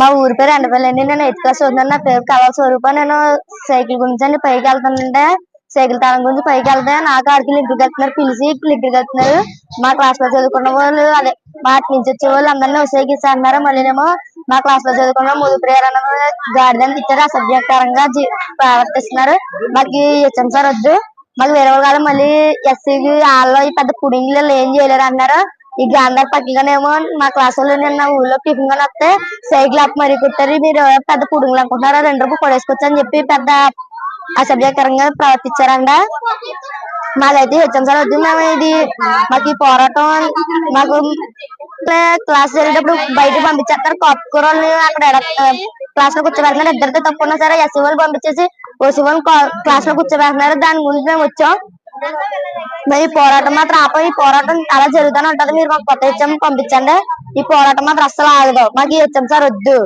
మా ఊరి పేరు ఎండపల్లి నేను ఎయిత్ క్లాస్ చదువుతున్నాను నా పేరు కళా స్వరూప. నేను సైకిల్ గురించి అండి. పైకి వెళ్తానంటే సైకిల్ తాళం గురించి పైకి వెళ్తే నాకు ఆడికి లింక్ వెళ్తున్నారు పిలిచి లింక్ వెళ్తున్నారు మా క్లాస్లో చదువుకున్న వాళ్ళు అదే వాటి నుంచి వచ్చే వాళ్ళు అందరినీ ఉసేగిస్తా అన్నారు మళ్ళీనేమో మా క్లాస్లో చదువుకున్న ముదు ప్రేరణ గార్డెన్ ఇచ్చారు అసభ్యకరంగా ప్రవర్తిస్తున్నారు. మాకు హెచ్ఎం సార్ వద్దు. మాకు వేరే వాళ్ళు మళ్ళీ ఎస్సీకి వాళ్ళు పెద్ద పుడింగ్లు ఏం చేయలేరు అన్నారు. ఈ గాంధార్ పక్కగానేమో మా క్లాస్ వాళ్ళు నిన్న ఊళ్ళో టిఫిన్ కొని వస్తే సైకిల్ అప్ మరీ కుట్టారు. మీరు పెద్ద పుడుగులు అనుకుంటున్నారు? రెండు రూపాయలు కొడేసుకోవచ్చు అని చెప్పి పెద్ద అసభ్యకరంగా ప్రవర్తించారంట. మాలైతే హెచ్ఎం సార్ వద్దు మేము ఇది. మాకు ఈ పోరాటం మాకు క్లాస్ జరిగేటప్పుడు బయట పంపించేస్తారు. కాపుకూరల్ని అక్కడ క్లాస్లో కూర్చోబెడుతున్నారు. ఇద్దరితో తప్పున్నా సరే ఎస్సీ వాళ్ళు పంపించేసి ఓసీ వాళ్ళు క్లాస్లో కూర్చోబెడుతున్నారు. దాని గురించి మేము వచ్చాం. మరి ఈ పోరాటం మాత్రం ఆపం ఈ పోరాటం అలా జరుగుతూనే ఉంటది. మీరు మాకు కొత్త హెచ్ఎం పంపించండి. ఈ పోరాటం మాత్రం అస్సలు ఆగదు. మాకు ఈ హెచ్ఎం సార్ వద్దు.